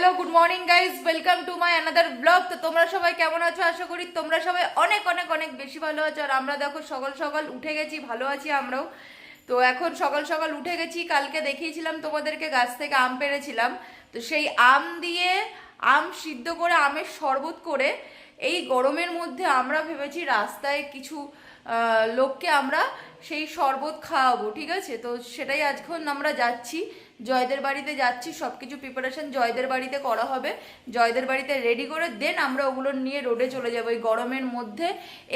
Hello good morning guys welcome to my another blog তো তোমরা সবাই কেমন আছো? আশা করি তোমরা সবাই অনেক অনেক অনেক বেশি ভালো আছো। আর আমরা দেখো, সকাল সকাল উঠে গেছি, ভালো আছি আমরাও। তো এখন সকাল সকাল উঠে গেছি, কালকে দেখিয়েছিলাম তোমাদেরকে গাছ থেকে আম পেরেছিলাম তো সেই আম দিয়ে আম সিদ্ধ করে, আমের শরবত করে এই গরমের মধ্যে আমরা ভেবেছি রাস্তায় কিছু লোককে আমরা সেই শরবত খাওয়াবো, ঠিক আছে? তো সেটাই আজখন আমরা যাচ্ছি। জয়দের বাড়িতে যাচ্ছি সব কিছু প্রিপারেশন জয়দের বাড়িতে করা হবে। জয়দের বাড়িতে রেডি করে দেন আমরা ওগুলো নিয়ে রোডে চলে যাব। এই গরমের মধ্যে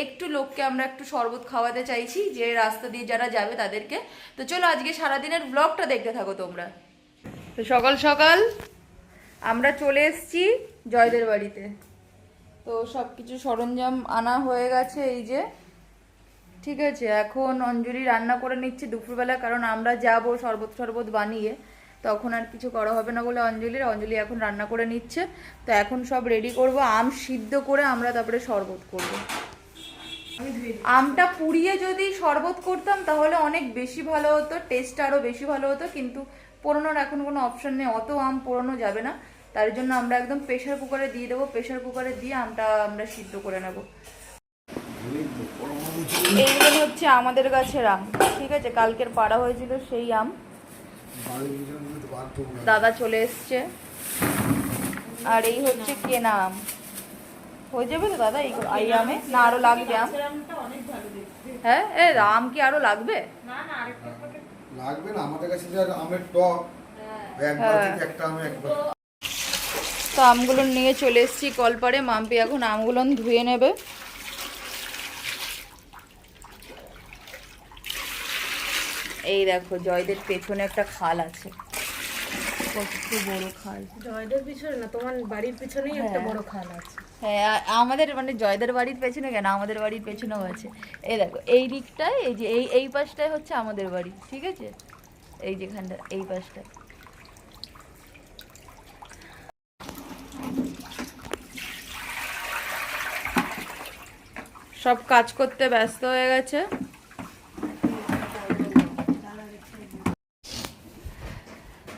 একটু লোককে আমরা একটু শরবত খাওয়াতে চাইছি, যে রাস্তা দিয়ে যারা যাবে তাদেরকে। তো চলো আজকে সারাদিনের ব্লগটা দেখতে থাকো তোমরা। তো সকাল সকাল আমরা চলে এসেছি জয়দের বাড়িতে। তো সব কিছু সরঞ্জাম আনা হয়ে গেছে, এই যে। ঠিক আছে, এখন অঞ্জলি রান্না করে নিচ্ছে দুপুরবেলা, কারণ আমরা যাব শরবত শরবত বানিয়ে, তখন আর কিছু করা হবে না বলে অঞ্জলির, অঞ্জলি এখন রান্না করে নিচ্ছে। তো এখন সব রেডি করব, আম সিদ্ধ করে আমরা তারপরে শরবত করব। আমটা পুড়িয়ে যদি শরবত করতাম, তাহলে অনেক বেশি ভালো হতো টেস্ট আরও বেশি ভালো হতো, কিন্তু পোড়ানোর এখন কোনো অপশন নেই, অত আম পোড়ানো যাবে না। তার জন্য আমরা একদম প্রেশার কুকারে দিয়ে দেবো প্রেশার কুকারে দিয়ে আমটা আমরা সিদ্ধ করে নেব। এইগুলো হচ্ছে আমাদের গাছের আম। ঠিক আছে কালকের পাড়া হয়েছিল সেই আম। দাদা চলে এসছে। আর এই হচ্ছে কেনা আম। হয়ে যাবে তো দাদা এই এই আমে? না আরও লাগবে আম। হ্যাঁ এ আম কি আরও লাগবে? লাগবে না আমাদের কাছে যে আমের টক একবার হ্যাঁ। একটা আমে একবার। তো আমগুলো নিয়ে চলে এসেছি কলপারে মাম্পি এখন আমগুলো ধুয়ে নেবে। এই দেখো জয়দের পেছনে একটা খাল আছে। কত বড় খাল। জয়দের পিছনে না তোমার বাড়ির পিছনেই একটা হ্যাঁ। বড় খাল আছে। হ্যাঁ আমাদের মানে জয়দের বাড়ির পেছনে কেন? আমাদের বাড়ির পেছনেও আছে। এই দেখো এই দিকটায় এই যে এই এই পাশটায় হচ্ছে আমাদের বাড়ি ঠিক আছে? এই যেখানটা এই পাশটায়। সব কাজ করতে ব্যস্ত হয়ে গেছে।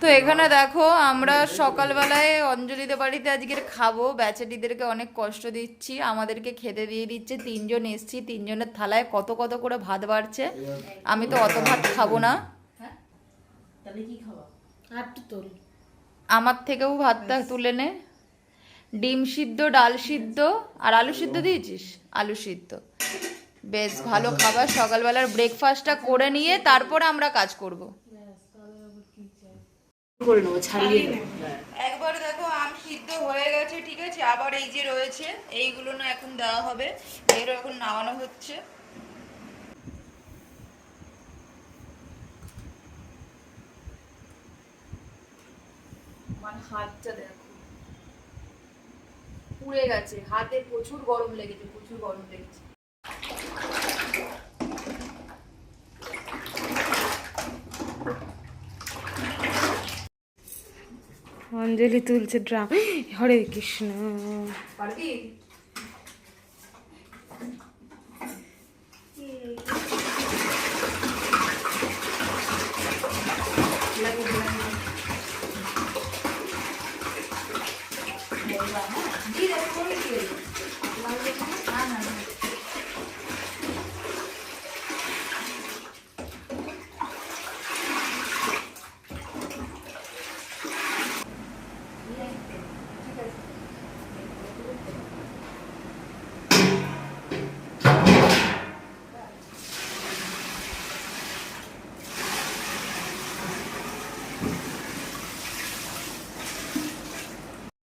তো এখানে দেখো আমরা সকালবেলায় অঞ্জলিদের বাড়িতে আজকের খাব। ব্যাচারিদেরকে অনেক কষ্ট দিচ্ছি। আমাদেরকে খেতে দিয়ে দিচ্ছে। তিনজন এসছি। তিনজনের থালায় কত কত করে ভাত বাড়ছে। আমি তো অত ভাত খাব না। আমার থেকেও ভাতটা তুলে নে। ডিম সিদ্ধ ডাল সিদ্ধ। আর আলু সিদ্ধ দিয়েছিস? আলু সিদ্ধ। বেশ ভালো খাবার। সকালবেলার ব্রেকফাস্টটা করে নিয়ে তারপরে আমরা কাজ করব। করে নেব ছাড়িয়ে একবার দেখো আম সিদ্ধ হয়ে গেছে ঠিক আছে? আবার এই যে রয়েছে এইগুলো না এখন দেওয়া হবে। এরও এখন নামানো হচ্ছে। হাতটা দেখো। পুড়ে গেছে। হাতে প্রচুর গরম লেগেছে প্রচুর গরম লেগেছে। অঞ্জলি তুলছে ড্রাম। হরে কৃষ্ণ পারবি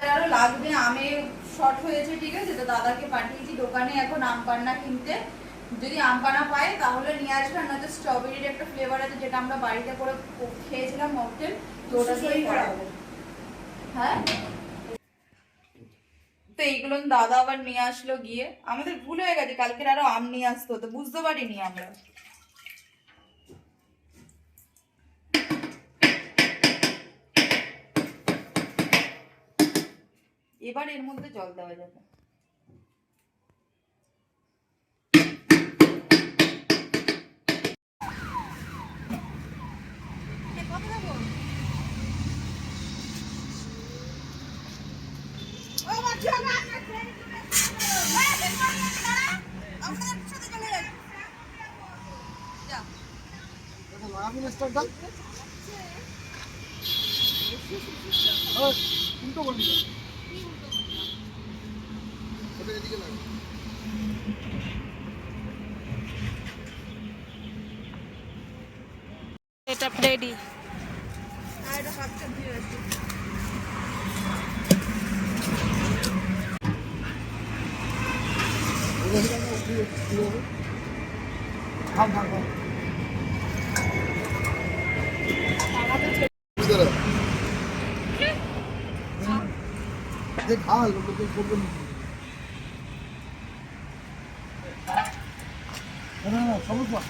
আরও লাগবে আমে শর্ট হয়েছে ঠিক দাদাকে পাঠিয়েছি দোকানে এখন আম পান্না কিনতে। যদি আম পানা পাই তাহলে নিয়ে আসবে। আর নয়তো স্ট্রবেরির একটা ফ্লেভার আছে যেটা আমরা বাড়িতে করে খেয়েছিলাম মকটেল তো ওটা দিয়েই করাবো। হ্যাঁ? তো এইগুলো দাদা আবার নিয়ে আসলো গিয়ে। আমাদের ভুল হয়ে গেছে কালকের আরও আম নিয়ে আসতো তো বুঝতে পারিনি আমরা। এবার এর মধ্যে জল দেওয়া যাবে। স্টারটা উল্টো বলবি না। ওটা এদিকে লাগা। এটা রেডি থাম, থাম, থাম। ভিতরে। দেখ, হাল, ওটা তো করবে না। না, না, না, সমস্যা।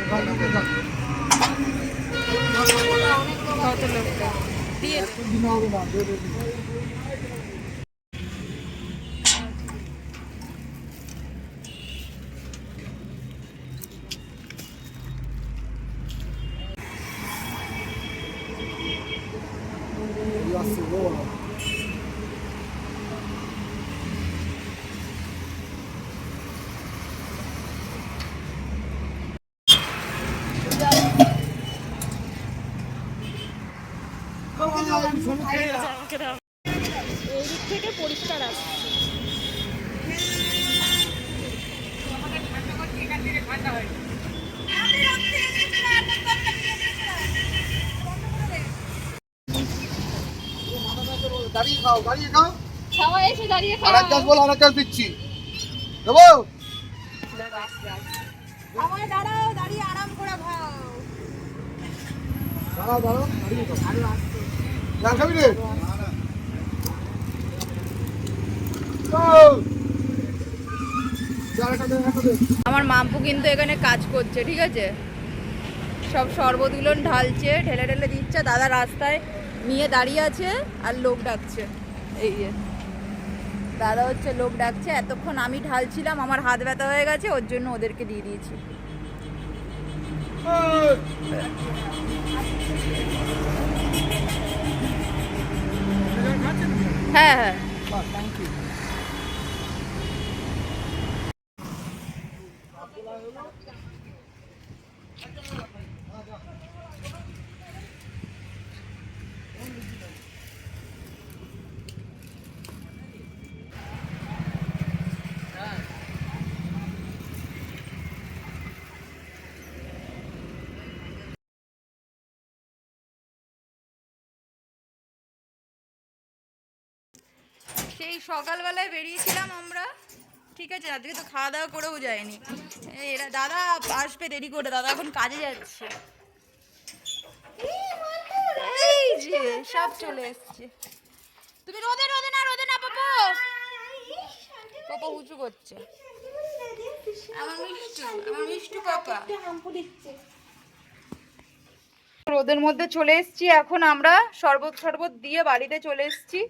এ ভাই, ওকে যাক। কত লোকটা দিয়ে একটু দিনে হবে না, দে, দে, দে। এই আসছে, ও বাবা। আমাকে দাও এই দিক থেকে পরিষ্কার আসছে দাঁড়িয়ে খাও দাঁড়িয়ে খাও। সবাই এসে দাঁড়িয়ে আর এক গাছ বল আর এক দিচ্ছি। দেবো? আমার দাঁড়াও দাঁড়িয়ে আরাম করে খাও। দাঁড়াও দাঁড়াও দাঁড়িয়ে খাও। গাছ খাবি রে। আমার মাম্পু কিন্তু এখানে কাজ করছে ঠিক আছে? সব শরবতগুলো ঢালছে ঢেলে ঢেলে দিচ্ছে দাদা রাস্তায় নিয়ে দাঁড়িয়ে আছে আর লোক ডাকছে। এই যে। দাদা হচ্ছে লোক ডাকছে। এতক্ষণ আমি ঢালছিলাম, আমার হাত ব্যথা হয়ে গেছে, ওর জন্য ওদেরকে দিয়ে দিয়েছি। হ্যাঁ হ্যাঁ। থ্যাংক ইউ সেই সকালবেলায় বেরিয়েছিলাম আমরা। ঠিক আছে, আজকে তো খাওয়া দাওয়া করেও যায়নি এরা, দাদা আসবে দেরি করে, দাদা এখন কাজে যাচ্ছে। এই যে, সব চলে এসছে। তুমি রোদে রোদে না রোদে না, পাপা। উঁচু করছে। রোদের মধ্যে চলে এসেছি, এখন আমরা শরবত শরবত দিয়ে বাড়িতে চলে এসেছি।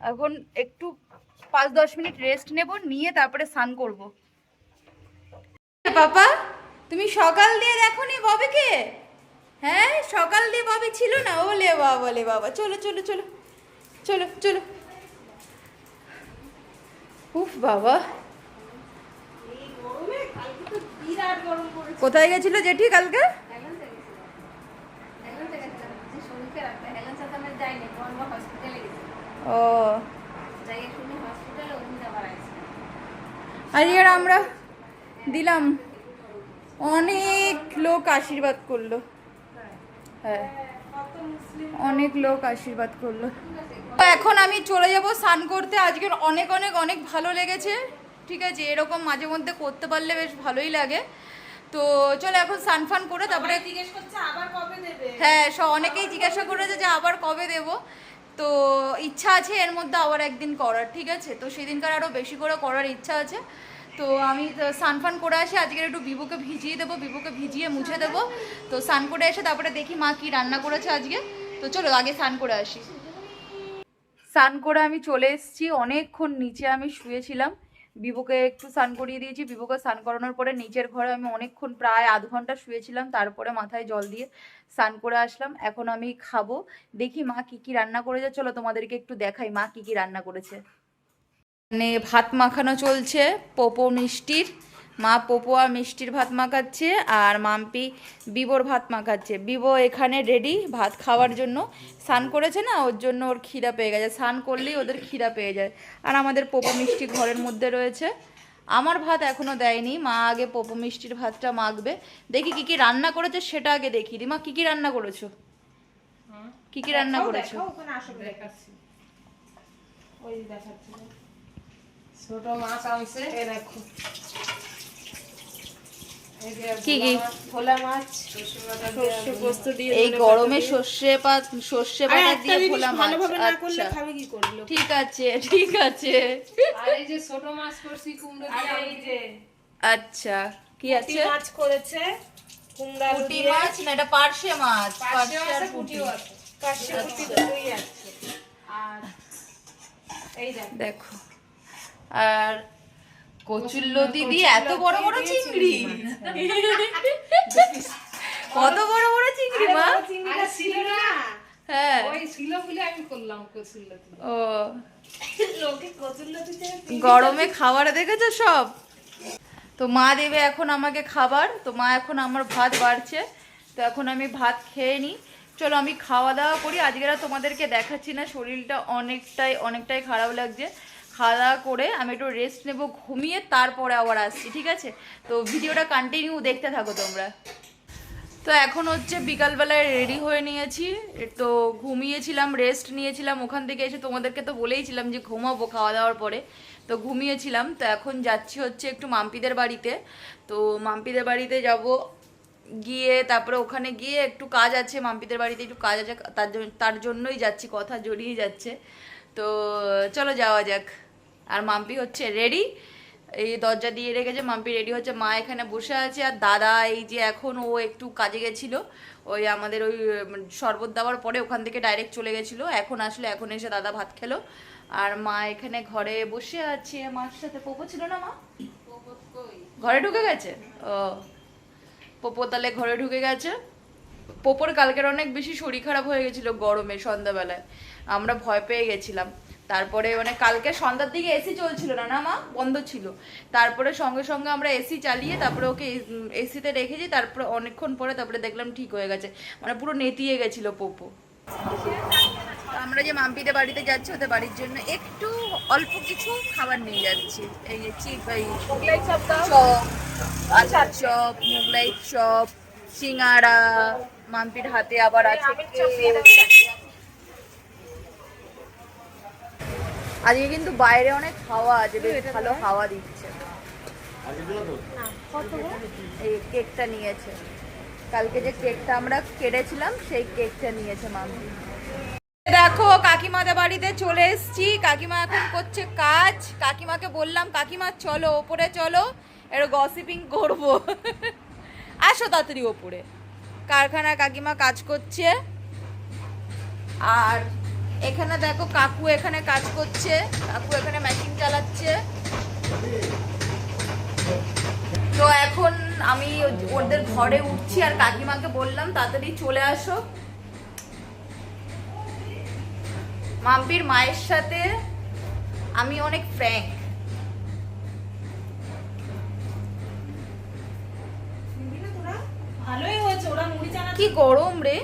এখন একটু পাঁচ দশ মিনিট রেস্ট নেব নিয়ে তারপরে স্নান করব। পাপা তুমি সকাল দিয়ে দেখো নি ববিকে? হ্যাঁ সকাল দিয়ে ববি ছিল না। ওলে বাবা ওলে বাবা। চলো চলো চলো চলো চলো। উফ বাবা। কোথায় গেছিল জেঠি কালকে? ও। আজকের আমরা দিলাম। অনেক লোক আশীর্বাদ করল। হ্যাঁ। অনেক লোক আশীর্বাদ করল। তো এখন আমি চলে যাব স্নান করতে। আজকের অনেক অনেক অনেক ভালো লেগেছে। ঠিক আছে? এরকম মাঝে মধ্যে করতে পারলে বেশ ভালোই লাগে। তো চলো এখন স্নান ফান করে তারপরে জিজ্ঞেস করছে হ্যাঁ স অনেকেই জিজ্ঞাসা করেছে যে আবার কবে দেব। তো ইচ্ছা আছে এর মধ্যে আবার একদিন করার, ঠিক আছে? তো সেদিনকার আরও বেশি করে করার ইচ্ছা আছে। তো আমি সানফান ফান করে আসি, আজকের একটু বিবুকে ভিজিয়ে দেবো, বিবুকে ভিজিয়ে মুছে দেবো। তো সান করে এসে তারপরে দেখি মা কি রান্না করেছে আজকে। তো চলো আগে স্নান করে আসি। স্নান করে আমি চলে এসেছি, অনেকক্ষণ নিচে আমি শুয়েছিলাম। বিবুকে একটু স্নান করিয়ে দিয়েছি। বিবোকে স্নান করানোর পরে নিচের ঘরে আমি অনেকক্ষণ প্রায় আধ ঘণ্টা শুয়েছিলাম। তারপরে মাথায় জল দিয়ে স্নান করে আসলাম। এখন আমি খাব। দেখি মা কি কি রান্না করেছে। চলো তোমাদেরকে একটু দেখাই মা কি কি রান্না করেছে। মানে ভাত মাখানো চলছে, পোপো মিষ্টির। মা পোপো আর মিষ্টির ভাত মাখাচ্ছে আর মাম্পি বিবোর ভাত মাখাচ্ছে। বিবো এখানে রেডি ভাত খাওয়ার জন্য। স্নান করেছে না ওর জন্য ওর খিদা পেয়ে গেছে। স্নান করলেই ওদের খিদা পেয়ে যায়। আর আমাদের পোপো মিষ্টি ঘরের মধ্যে রয়েছে। আমার ভাত এখনও দেয়নি। মা আগে পোপো মিষ্টির ভাতটা মাখবে। দেখি কি কি রান্না করেছে সেটা আগে দেখি। দিমা কি কি রান্না করেছ? কি কি রান্না করেছ? ছোট মাছ আনছে এ দেখো। কি কি? ভোলা মাছ সর্ষে পোস্ত দিয়ে এই গরমে সর্ষে পাত সর্ষে পাতা দিয়ে ভোলা মাছ। ভালোভাবে না করলে আচ্ছা খাবে কি করল ঠিক আছে ঠিক আছে। আর এই যে ছোট মাছ করছি কুমড়ো দিয়ে এই যে আচ্ছা কি আছে? মাছ করেছে কুমড়া পুঁটি মাছ? না এটা পার্শে মাছ পার্শে পার্শে আর মাছে পুঁটি। পুঁটিও আছে কাশি পুঁটি দুটোই আছে। আর এই দেখো। আর কচুল্লো দিদি এত বড় বড় চিংড়ি। কত বড় বড় চিংড়ি মা। আরে ছিল না। হ্যাঁ। ওই ছিল বলে আমি করলাম কচুল্লা ও। গরমে খাবার দেখেছ সব? তো মা দেবে এখন আমাকে খাবার। তো মা এখন আমার ভাত বাড়ছে। তো এখন আমি ভাত খেয়ে নিই চলো আমি খাওয়া দাওয়া করি। আজকে আর তোমাদেরকে দেখাচ্ছি না শরীরটা অনেকটাই অনেকটাই খারাপ লাগছে। খাওয়া দাওয়া করে আমি একটু রেস্ট নেব, ঘুমিয়ে তারপরে আবার আসছি, ঠিক আছে? তো ভিডিওটা কন্টিনিউ দেখতে থাকো তোমরা। তো এখন হচ্ছে বিকালবেলায় রেডি হয়ে নিয়েছি। তো ঘুমিয়েছিলাম রেস্ট নিয়েছিলাম, ওখান থেকে এসে তোমাদেরকে তো বলেইছিলাম যে ঘুমাবো খাওয়া দাওয়ার পরে। তো ঘুমিয়েছিলাম, তো এখন যাচ্ছি হচ্ছে একটু মাম্পিদের বাড়িতে। তো মাম্পিদের বাড়িতে যাব, গিয়ে তারপরে ওখানে গিয়ে একটু কাজ আছে, মাম্পিদের বাড়িতে একটু কাজ আছে, তার জন্য তার জন্যই যাচ্ছি, কথা জড়িয়ে যাচ্ছে। তো চলো যাওয়া যাক। আর মাম্পি হচ্ছে রেডি এই দরজা দিয়ে রেখেছে মাম্পি রেডি হচ্ছে। মা এখানে বসে আছে আর দাদা এই যে এখন ও একটু কাজে গেছিল ওই আমাদের ওই শরবত দেওয়ার পরে ওখান থেকে ডাইরেক্ট চলে গেছিল। এখন আসলে এখন এসে দাদা ভাত খেলো। আর মা এখানে ঘরে বসে আছে। মার সাথে পোপো ছিল না মা? ঘরে ঢুকে গেছে? ও পোপো তাহলে ঘরে ঢুকে গেছে। পোপোর কালকের অনেক বেশি শরীর খারাপ হয়ে গেছিল গরমে সন্ধ্যাবেলায়। আমরা ভয় পেয়ে গেছিলাম। তারপরে মানে কালকে সন্ধ্যার দিকে এসি চলছিল না না মা? বন্ধ ছিল। তারপরে সঙ্গে সঙ্গে আমরা এসি চালিয়ে তারপরে ওকে এসিতে রেখেছি তারপরে অনেকক্ষণ পরে তারপরে দেখলাম ঠিক হয়ে গেছে। মানে পুরো নেতিয়ে গেছিল পোপো। আমরা যে মাম্পিদের বাড়িতে যাচ্ছি ওদের বাড়ির জন্য একটু অল্প কিছু খাবার নিয়ে যাচ্ছি। এই যে চিপ এই চপ আচার চপ মোগলাই চপ সিঙ্গারা মাম্পির হাতে আবার আছে আজকে কিন্তু বাইরে অনেক হাওয়া আছে বেশ ভালো হাওয়া দিচ্ছে। এই কেকটা নিয়েছে। কালকে যে কেকটা আমরা কেটেছিলাম সেই কেকটা নিয়েছে মাম্পি দেখো কাকিমাদের বাড়িতে চলে এসেছি। কাকিমা এখন করছে কাজ। কাকিমাকে বললাম কাকিমা চলো ওপরে চলো একটু গসিপিং করব। আসো তাড়াতাড়ি ওপরে। কারখানা কাকিমা কাজ করছে। আর এখানে দেখো কাকু এখানে কাজ করছে কাকু এখানে মেশিন চালাচ্ছে। তো এখন আমি ওদের ঘরে উঠছি আর কাকিমাকে বললাম তাড়াতাড়ি চলে আসো। মাম্পির মায়ের সাথে আমি অনেক ফ্র্যাঙ্ক ভালোই হয়েছে ওরা মুড়ি চানা কি গরম রে।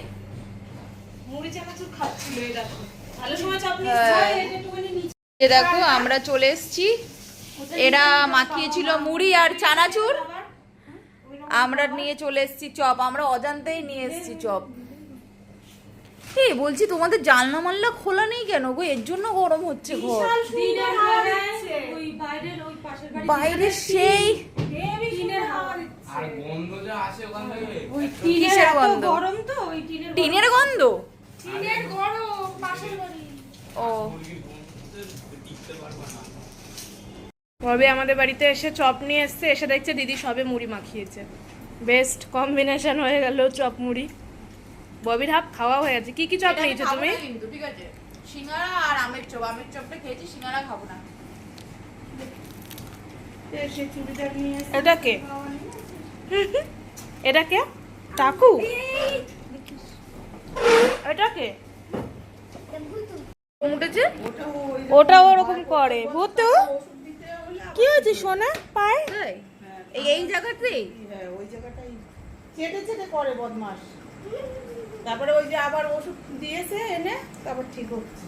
মুড়ি চানাচুর খাচ্ছিল এই দেখো। হ্যাঁ। এ দেখো আমরা চলে এসেছি। এরা মাখিয়েছিল মুড়ি আর চানাচুর। আমরা নিয়ে চলে এসেছি চপ। আমরা অজান্তেই নিয়ে এসেছি চপ। এই বলছি তোমাদের জানলা মাল্লা খোলা নেই কেন গো? এর জন্য গরম হচ্ছে ঘর দিনের হাওয়া ওই বাইরের ওই পাশের বাড়ি বাইরে সেই হেভি দিনের হাওয়া আর গন্ধ যে আসে ওখান থেকে। ওই টিনের গন্ধ? গরম তো ওই টিনের টিনের গন্ধ? টিনের গরম পাশের বাড়ি। ও। কবে আমাদের বাড়িতে এসে চপ নিয়ে এসছে এসে দেখছে দিদি সবে মুড়ি মাখিয়েছে। বেস্ট কম্বিনেশন হয়ে গেল চপ মুড়ি। ববির হাফ খাওয়া হয়ে গেছে। কি কি চপ নিয়েছো তুমি? কিন্তু ঠিক আছে? সিঙ্গারা আর আমের চপ। আমের চপটা খেয়েছি সিঙ্গারা খাব না। এটা কে? এটা কে? টাকু? এটা কে উঠেছে ওটা ওরকম করে। ভূত কি হয়েছে সোনা? পায়? তাই? এই এই জায়গাতেই হ্যাঁ ওই জায়গাটাই। চেটে চেটে করে বদমাস তারপরে ওই যে আবার ওষুধ দিয়েছে এনে তারপর ঠিক হচ্ছে।